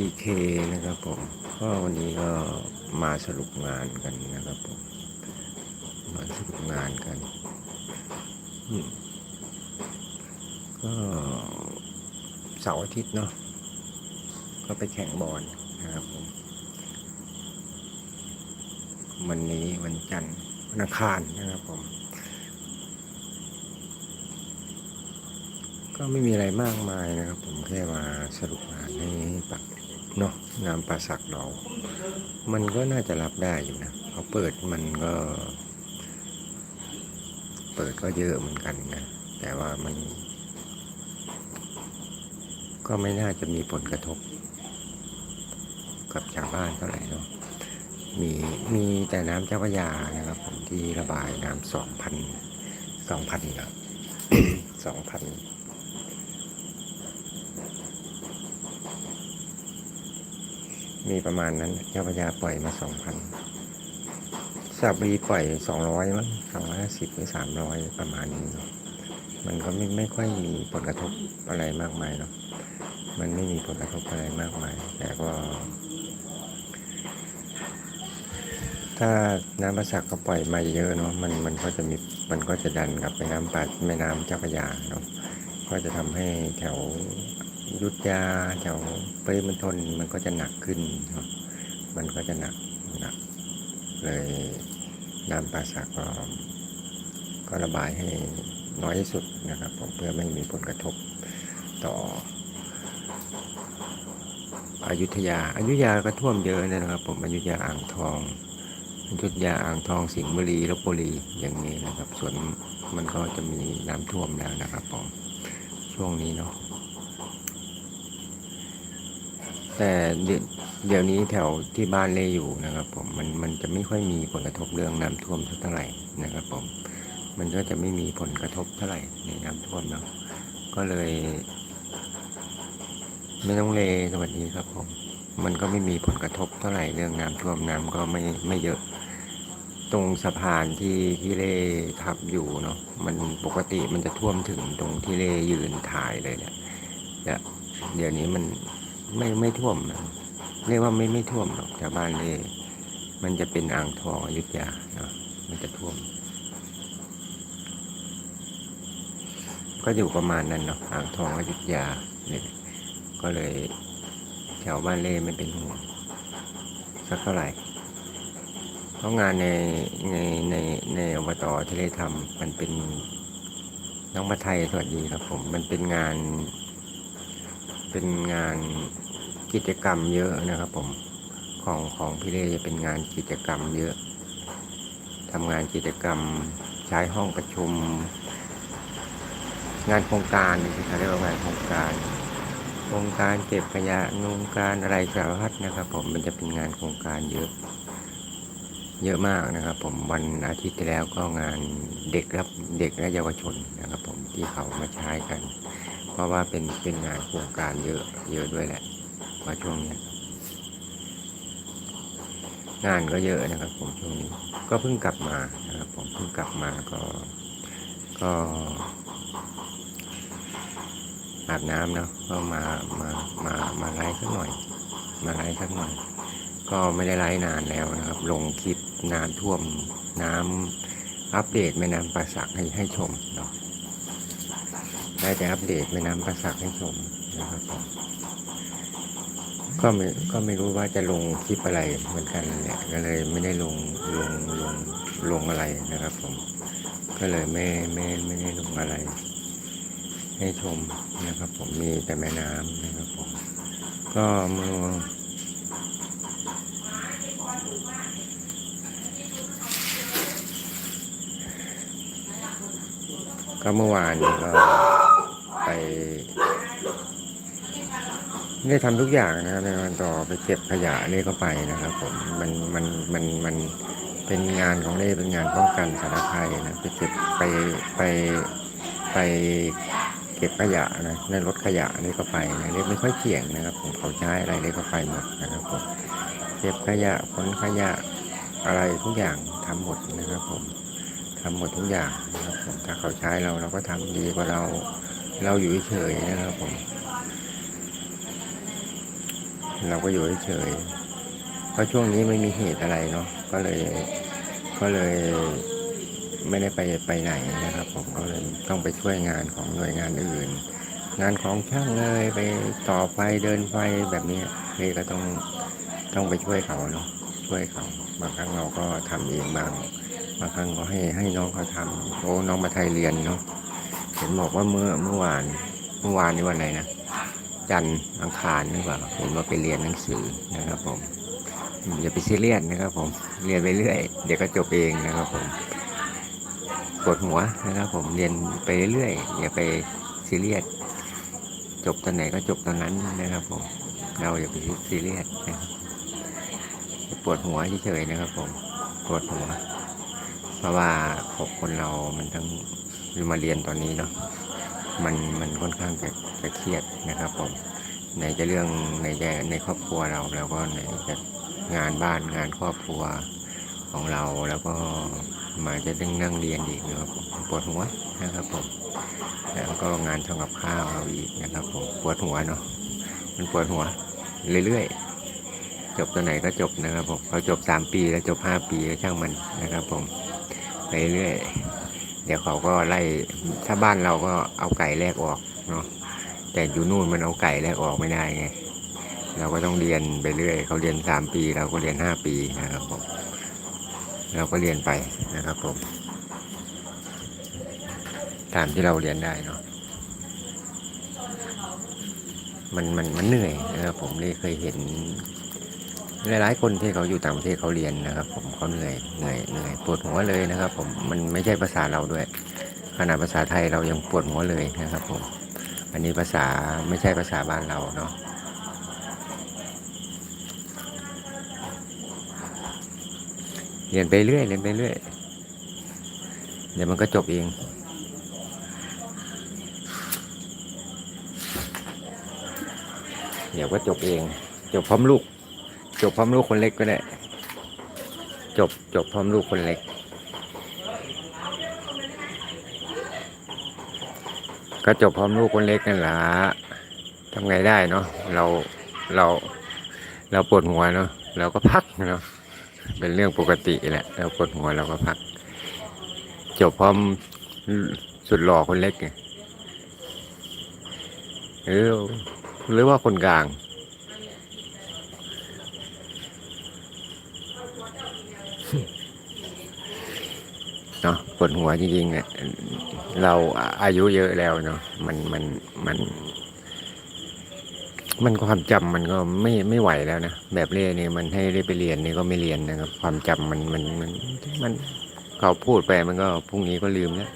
GK นะครับผมก็วันนี้ก็มาสรุปงานกันนะครับผมมาสรุปงานกันก็เสาร์อาทิตย์เนาะก็ไปแข่งบอลนะครับผมวันนี้วันจันทร์วันอังคารนะครับผม ก็ไม่มีอะไรมากมายนะครับผมแค่มาสรุปงานให้ปัก งานปลาสักเรา มันก็น่าจะรับได้อยู่นะเขาเปิดมันก็ เปิดก็เยอะเหมือนกันนะ แต่ว่ามัน ก็ไม่น่าจะมีผลกระทบ กับชาวบ้านเท่าไหร่เนาะมีมีแต่น้ำเจ้าพระยานะครับผมที่ระบายน้ำสองพันสองพันครับสองพัน มีประมาณนั้น เจ้าพระยาปล่อยมาสองพันสระบุรีปล่อยสองร้อยมั้งสองร้อยสิบหรือสามร้อยประมาณนี้มันก็ไม่ไม่ค่อยมีผลกระทบอะไรมากมายเนาะมันไม่มีผลกระทบอะไรมากมาย แต่ก็ ถ้าน้ำประสักก็ปล่อยมาเยอะเนาะมันมันก็จะมีมันก็จะดันกับแม่น้ำปัดแม่น้ำเจ้าพระยาเนาะก็จะทำให้แถว ยุทธยาแถวปริมณฑลมันก็จะหนักขึ้นมันก็จะหนักหนัก เลยน้ำป่าสักก็ก็ระบายให้น้อยที่สุดนะครับผมเพื่อไม่มีผลกระทบต่ออยุธยาอายุธยาก็ท่วมเยอะนะครับ ผมอยุธยาอ่างทองอยุธยาอ่างทองสิงห์บุรีลบบุรีอย่างนี้นะครับ ส่วนมันก็จะมีน้ำท่วมแล้วนะครับผมช่วงนี้เนาะ แต่เดี๋ยวนี้แถวที่บ้านเล่อยู่นะครับ ผมมันมันจะไม่ค่อยมีผลกระทบเรื่องน้ำท่วมเท่าไหร่นะครับ ผม มันก็จะไม่มีผลกระทบเท่าไหร่ในน้ำท่วมเนาะก็เลย ไม่ต้องเลสวัสดีครับ ผม มันก็ไม่มีผลกระทบเท่าไหร่เรื่องน้ำท่วมน้ำก็ไม่ไม่เยอะ ตรงสะพานที่ที่เล่ทับอยู่เนาะมันปกติมันจะท่วมถึงตรงที่เล่ยืนถ่ายเลยเนี่ยเดี๋ยวนี้มัน ไม่ไม่ท่วมนะเรียกว่าไม่ไม่ท่วมหรอกชาวบ้านเล่มันจะเป็นอ่างทองอยุธยาเนาะมันจะท่วม ก็อยู่ประมาณนั้นเนาะอ่างทองอยุธยาเนี่ยก็เลยแถวบ้านเล่ไม่เป็นห่วงสักเท่าไหร่เพราะงานในในในในอบตที่ได้ทำมันเป็นน้องมาไทยสวัสดีครับผม มันเป็นงาน เป็นงานกิจกรรมเยอะนะครับผมของของพี่เล่จะเป็นงานกิจกรรมเยอะทำงานกิจกรรมใช้ห้องประชุม งานโครงการที่เขาเรียกว่างานโครงการโครงการเก็บขยะโครงการอะไรสารพัดนะครับ ผมมันจะเป็นงานโครงการเยอะ เยอะมากนะครับ ผมวันอาทิตย์ที่แล้วก็งานเด็กรับเด็กและเยาวชนนะครับ ผมที่เขามาใช้กัน ราะว่าเป็นเป็นงานโครงการเยอะเยอะด้วยแหละว่าช่วงนี้งานก็เยอะนะครับ ผมช่วงนี้ ก็เพิ่งกลับมานะครับ ผมเพิ่งกลับมาก็ก็อาบน้ำเนาะก็มามามามาไลฟ์สักหน่อย มาไลฟ์สักหน่อย ก็ไม่ได้ไลฟ์นานแล้วนะครับ ลงคลิปน้ำท่วมน้ำอัปเดตแม่น้ำป่าสักให้ให้ชมเนาะ ได้แต่อัปเดตแม่น้ำป่าสักให้ชมนะครับผมก็ไม่ก็ไม่รู้ว่าจะลงคลิปอะไรเหมือนกันเนี่ยก็เลยไม่ได้ลงลงลงลงอะไรนะครับ ผม ก็เลยไม่ไม่ไม่ได้ลงอะไร ให้ชมนะครับ ผมมีแต่แม่น้ำนะครับผม ก็เมื่อก็เมื่อวานก็ ไปได้ทำทุกอย่างนะครับในวันต่อไปเก็บขยะเล่ก็ไปนะครับผมมันมันมันมันเป็นงานของเล่เป็นงานป้องกันสารภัยนะไปเก็บไปไปไปเก็บขยะนะในรถขยะเล่ก็ไปนะเล่ไม่ค่อยเกี่ยงนะครับ ผมเขาใช้อะไรเล่ก็ไปหมดนะครับผมเก็บขยะขนขยะอะไรทุกอย่างทำหมดนะครับผมทำหมดทุกอย่างนะครับผมถ้าเขาใช้เราเราก็ทำดีกว่าเรา เราอยู่เฉยนะครับผม เราก็อยู่เฉยเพราะช่วงนี้ไม่มีเหตุอะไรเนาะก็เลยก็เลยไม่ได้ไปไปไหนนะครับ ผมก็เลยต้องไปช่วยงานของหน่วยงานอื่น งานของช่างเลยไปต่อไฟเดินไฟแบบนี้เลยก็ต้องต้องไปช่วยเขาเนาะช่วยเขาบางครั้งเราก็ทำเองบางบางครั้งก็ให้ให้น้องเขาทำโอ้น้องมาไทยเรียนเนาะ เห็นบอกว่าเมื่อเมื่อวาน เมื่อวานนี่วันไหนนะ จันทร์อังคารหรือเปล่าเห็นว่าไปเรียนหนังสือนะครับผมอย่าไปซีเรียสนะครับ ผมเรียนไปเรื่อย เดี๋ยวก็จบเองนะครับผมปวดหัวนะครับ ผมเรียนไปเรื่อยอย่าไปซีเรียสจบตอนไหนก็จบตอนนั้นนะครับ ผม เราอย่าไปซีเรียสนะครับปวดหัวเฉยๆนะครับ ผมปวดหัว เพราะว่าคนเรามัน ต้อมาเรียนตอนนี้เนาะมันมันค่อนข้างจะจะเครียดนะครับผมในจะเรื่องในจะในครอบครัวเราแล้วก็ในจะงานบ้านงานครอบครัวของเราแล้วก็มาจะต้องนั่งเรียนอีกนะครับผมปวดหัวนะครับผมแล้วก็งานทำกับข้าวเราอีกนะครับผมปวดหัวเนาะมันปวดหัวเรื่อยๆจบตัวไหนก็จบนะครับผมพอจบสามปีแล้วจบห้าปีก็ช่างมันนะครับผมไปเรื่อย เดี๋ยวเขาก็ไล่ถ้าบ้านเราก็เอาไก่แรกออกเนาะแต่อยู่นู่นมันเอาไก่แรกออกไม่ได้ไง เราก็ต้องเรียนไปเรื่อย เขาเรียนสามปี เราก็เรียนห้าปีนะครับผมเราก็เรียนไปนะครับผมตามที่เราเรียนได้เนาะมันมันมันเหนื่อยนะครับผมเลยเคยเห็น หลายๆคนที่เขาอยู่ต่างประเทศเขาเรียนนะครับ ผมเขาเหนื่อยเหนื่อยเหนื่อยปวดหัวเลยนะครับ ผมมันไม่ใช่ภาษาเราด้วยขนาดภาษาไทยเรายังปวดหัวเลยนะครับ ผม อันนี้ภาษาไม่ใช่ภาษาบ้านเราเนาะเรียนไปเรื่อยเรียนไปเรื่อยเดี๋ยวมันก็จบเองเดี๋ยวก็จบเองจบพร้อมลูก จบพร้อมลูกคนเล็กก็ได้ จบจบพร้อมลูกคนเล็ก ก็จบพร้อมลูกคนเล็กนั่นแหละทำไงได้เนาะเราเราเราปวดหัวเนาะเราก็พักเนาะเป็นเรื่องปกติแหละเราปวดหัวเราก็พัก จบพร้อมสุดหล่อคนเล็กไงเออหรือว่าคนกลาง เนาะปวดหัวจริงๆเนี่ยเราอายุเยอะแล้วเนาะมันมันมัน มันความจำมันก็ไม่ไม่ไหวแล้วนะแบบเรียนนี่มันให้ได้ไปเรียนนี่ก็ไม่เรียนนะครับ ความจำมันมันมันมันเขาพูดไปมันก็พรุ่งนี้ก็ลืมแล้ว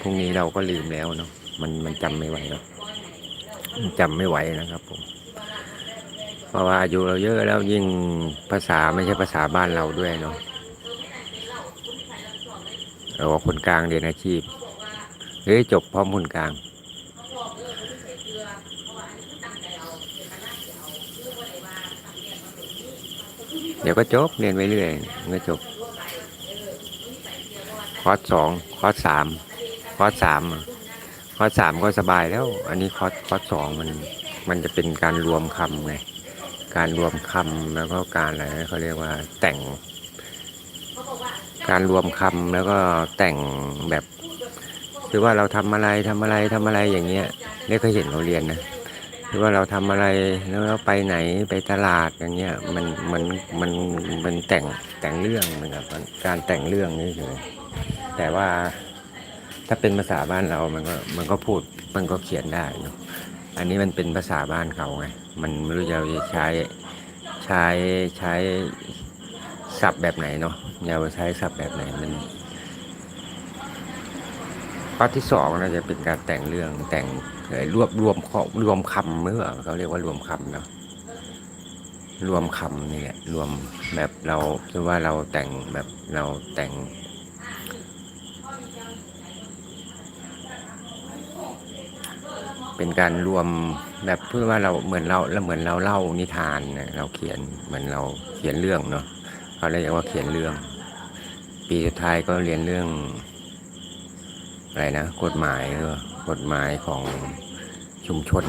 พรุ่งนี้เราก็ลืมแล้วเนาะมันมันจำไม่ไหวแล้วจำไม่ไหวนะครับผม ราะว่าอายุเราเยอะแล้วยิ่งภาษาไม่ใช่ภาษาบ้านเราด้วยเนาะเราคนกลางเรียนอาชีพเฮ้ยจบพร้อมคนกลางเดี๋ยวก็จบเรียนไปเรื่อยเมันก็จบ คอร์สสองคอร์สสามคอร์สสามคอร์สสามก็สบายแล้ว อันนี้คอร์สคอร์สสองมันมันจะเป็นการรวมคำไง การรวมคำแล้วก็การอะไรเขาเรียกว่าแต่ง การรวมคำแล้วก็แต่งแบบคือว่าเราทำอะไรทำอะไรทำอะไรอย่างเงี้ยเนี่ยเคยเห็นเขาเรียนนะคือว่าเราทำอะไรแล้วเราไปไหนไปตลาดอย่างเงี้ยมันมันมันมันแต่งแต่งเรื่องเหมือนกับการแต่งเรื่องนี่เฉยแต่ว่าถ้าเป็นภาษาบ้านเรา มันก็มันก็พูดมันก็เขียนได้เนอะ อันนี้มันเป็นภาษาบ้านเขาไง มันไม่รู้จะใช้ใช้ใช้ศัพท์แบบไหนเนาะอย่าใช้ศัพท์แบบไหนมันข้อที่สองน่าจะเป็นการแต่งเรื่องแต่งรวบรวมข้อรวมคำเมื่อเขาเรียกว่ารวมคำเนาะรวมคำนี่แหละรวมแบบเราคือว่าเราแต่งแบบเราแต่ง เป็นการรวมแบบเพื่อว่าเราเหมือนเราแล้วเหมือนเราเล่านิทานนะเราเขียนเหมือนเราเขียนเรื่องเนาะเขาเรียกว่าเขียนเรื่อง ปีสุดท้ายก็เรียนเรื่องอะไรนะกฎหมายหรือกฎหมายของชุมชน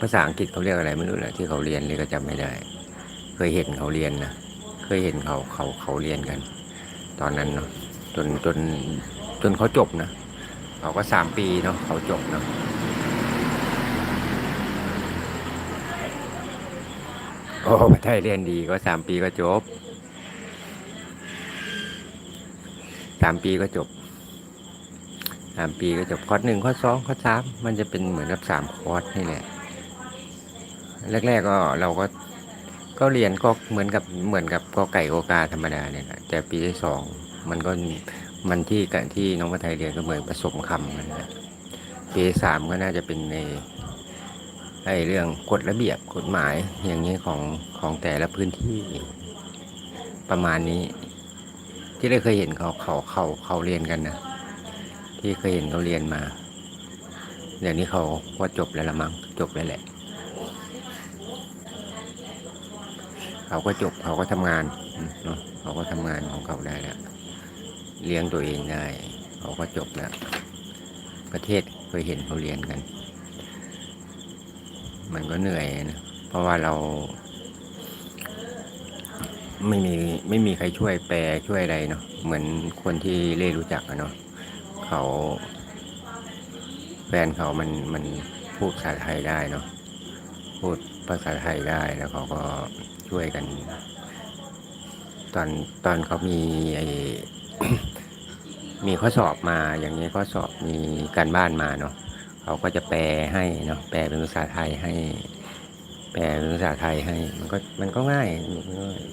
ภาษาอังกฤษเขาเรียกอะไรไม่รู้แหละที่เขาเรียนเลยก็จำไม่ได้ เคยเห็นเขาเรียนนะเคยเห็นเขาเขาเขาเรียนกัน ตอนนั้นเนาะจนจนจนเขาจบนะเขาก็สามปีเนาะเขาจบเนาะ โอ้ประเทศเรียนดีก็สามปีก็จบสามปีก็จบสามปีก็จบคอร์สหนึ่งคอร์สสองคอร์สสามมันจะเป็นเหมือนกับสามคอร์สนี่แหละ แรก ๆก็เราก็ก็เรียนก็เหมือนกับเหมือนกับก็ไก่กกาธรรมดาเนี่ยแหละแต่ปีที่สองมันก็มันที่ที่น้องพระไทยเรียนก็เหมือนผสมคำกันนะปีสามก็น่าจะเป็นใน ไอเรื่องกฎระเบียบกฎหมายอย่างนี้ของของแต่ละพื้นที่ประมาณนี้ ที่ได้เคยเห็นเขาเขาเขาเขาเรียนกันนะที่เคยเห็นเขาเรียนมาเดี๋ยวนี้เขาว่าจบแล้วละมั้งจบแล้วแหละเขาก็จบเขาก็ทำงานเนาะเขาก็ทำงานของเขาได้แล้วเลี้ยงตัวเองได้ เขาก็จบแล้ว ประเทศเคยเห็นเขาเรียนกัน มันก็เหนื่อยนะ เพราะว่าเรา ไม่มีไม่มีใครช่วยแปลช่วยอะไรเนาะเหมือนคนที่เล่รู้จักอะเนาะเขา แฟนเขามันมันพูดภาษาไทยได้เนาะพูดภาษาไทยได้แล้วเขาก็ช่วยกัน ตอนตอนเขามีไอ้มีข้อสอบมาอย่างนี้ข้อสอบมีการบ้านมาเนาะ เขาก็จะแปลให้เนาะแปลเป็นภาษาไทยให้ แปลเป็นภาษาไทยให้ มันก็มันก็ง่าย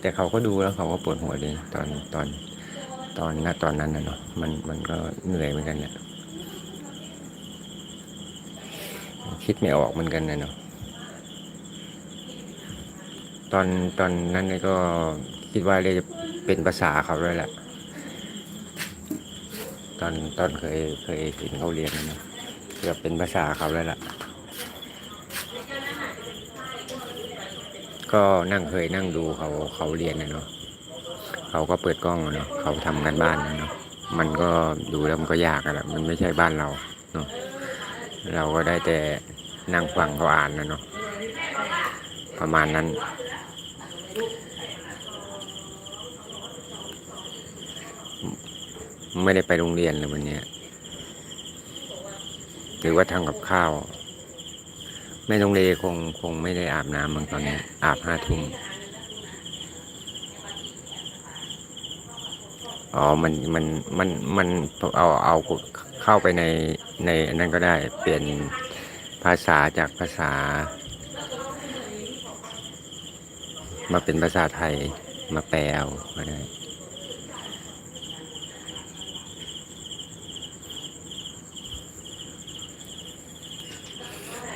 แต่เขาก็ดูแล้วเขาก็ปวดหัวดีตอนตอนตอนณตอนนั้นนะเนาะมันมันก็เหนื่อยเหมือนกันเนี่ยคิดไม่ออกเหมือนกันนะเนาะตอนตอนนั้นก็คิดว่าเลยจะเป็นภาษาเขาด้วยแหละ ตอนตอนเคยเคยเห็นเขาเรียนนะ เกือบเป็นภาษาเขาแล้วล่ะ ก็นั่งเคยนั่งดูเขาเขาเรียนนะเนาะเขาก็เปิดกล้องเนาะเขาทำกันบ้านนะเนาะมันก็ดูแล้วมันก็ยากอะแหละมันไม่ใช่บ้านเราเนาะเราก็ได้แต่นั่งฟังเขาอ่านนะเนาะประมาณนั้น ไม่ได้ไปโรงเรียนเลยวันนี้ หรือว่าทำกับข้าวแม่โรงเรียนคงคงไม่ได้อาบน้ำมันตอนนี้ อาบห้าทุ่มอ๋อ มัน มัน มัน มัน เอา เอา เข้าไปใน ในนั้นก็ได้ เปลี่ยนภาษาจากภาษา มาเป็นภาษาไทย มาแปลก็ได้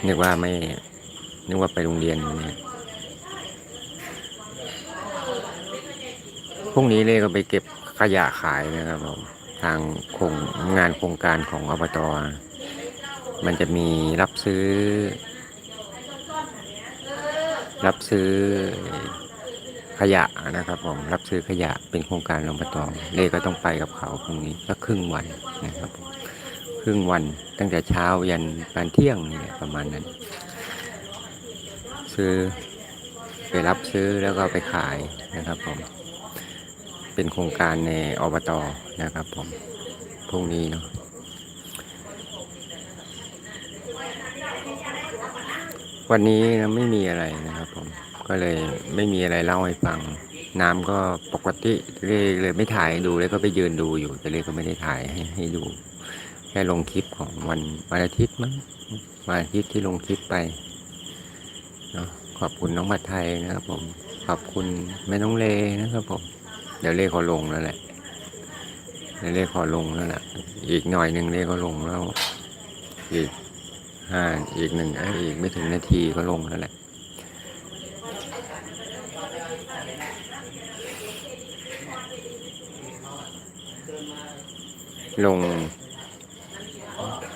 นึกว่าไม่ นึกว่าไปโรงเรียนนี่ยพรุ่งนี้เลยก็ไปเก็บขยะขายนะครับผมทางโครงงานโครงการของอบต มันจะมีรับซื้อ รับซื้อขยะนะครับผมรับซื้อขยะเป็นโครงการอบต เลก็ต้องไปกับเขาพรุ่งนี้ก็ครึ่งวันนะครับผม ครึ่งวันตั้งแต่เช้ายันปานเที่ยงนี่แหละประมาณนั้น ซื้อไปรับซื้อแล้วก็ไปขายนะครับผม เป็นโครงการในอบตนะครับผมพรุ่งนี้เนาะวันนี้นะไม่มีอะไรนะครับผมก็เลยไม่มีอะไรเล่าให้ฟัง น้ำก็ปกติเลยเลยไม่ถ่ายให้ดูเลยก็ไปยืนดูอยู่แต่เลยก็ไม่ได้ถ่ายให้ให้ดู แค่ลงคลิปของวันวันอาทิตย์มั้งวันอาทิตย์ที่ลงคลิปไปเนาะขอบคุณน้องบัตไทยนะครับผมขอบคุณแม่น้องเลนะครับผมเดี๋ยวเลขเขาลงแล้วแหละเดี๋ยวเลขเขาลงแล้วแหละอีกหน่อยหนึ่งเลขเขาลงแล้วอีกห้าอีกหนึ่งออีกไม่ถึงนาทีก็ลงแล้วแหละลง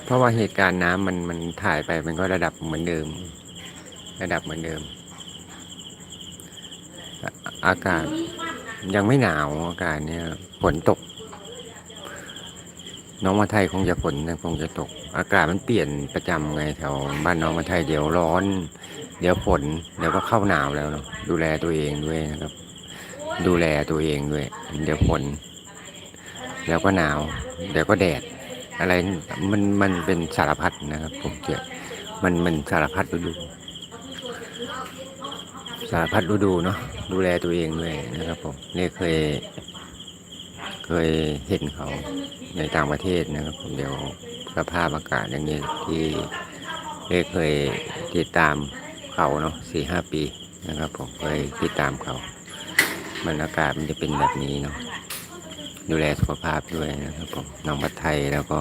เพราะว่าเหตุการณ์น้ำมันมันถ่ายไปมันก็ระดับเหมือนเดิม ระดับเหมือนเดิม อากาศยังไม่หนาวอากาศเนี่ยฝนตก น้องมาไทยคงจะฝนคงจะตก อากาศมันเปลี่ยนประจำไงแถวบ้านน้องมาไทยเดี๋ยวร้อน เดี๋ยวฝนเดี๋ยวก็เข้าหนาวแล้วเนาะดูแลตัวเองด้วยนะครับ ดูแลตัวเองด้วย เดี๋ยวฝนเดี๋ยวก็หนาว เดี๋ยวก็แดด อะไรมันมันเป็นสารพัดนะครับ ผมเจอมันมันสารพัดฤดู สารพัดฤดูเนาะดูแลตัวเองด้วยนะครับผมนี่เคย เคยเห็นเขาในต่างประเทศนะครับ ผมเดี๋ยวสภาพอากาศอย่างนี้ที่เรียเคยติดตามเขาเนาะสี่ห้าปีนะครับ ผมเคยติดตามเขามันอากาศมันจะเป็นแบบนี้เนาะ ดูแลสุขภาพด้วยนะครับผมน้องบัดไทยแล้วก็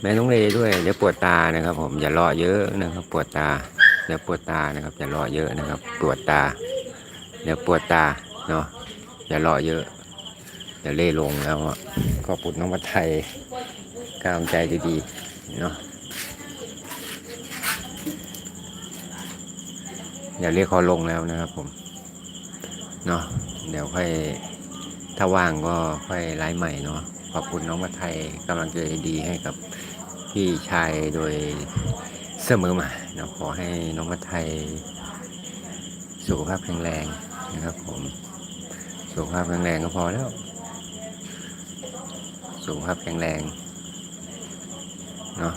แม่ลุงเลด้วยเดี๋ยวปวดตานะครับ ผมอย่ารอเยอะนะครับ ปวดตาเดี๋ยวปวดตานะครับอย่ารอเยอะนะครับ ปวดตาเดี๋ยวปวดตาเนาะอย่ารอเยอะเดี๋ยวเล่ลงแล้วก็ปุดน้องวัดไทยกำลังใจดีๆเนาะเดี๋ยวเรียกเขาลงแล้วนะครับผมเนาะเดี๋ยวค่อย ถ้าว่างก็ค่อยไลฟ์ใหม่เนาะขอบคุณน้องวัไทยกำลังใจดีให้กับพี่ชายโดยเสมอมาเนาะขอให้น้องวัไทยสุขภาพแข็งแรงนะครับผมสุขภาพแข็งแรงก็พอแล้ว สุขภาพแข็งแรงเนาะ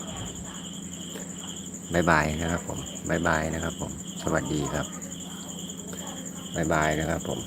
บายบายนะครับผมบายบายนะครับผม สวัสดีครับบายบายนะครับผม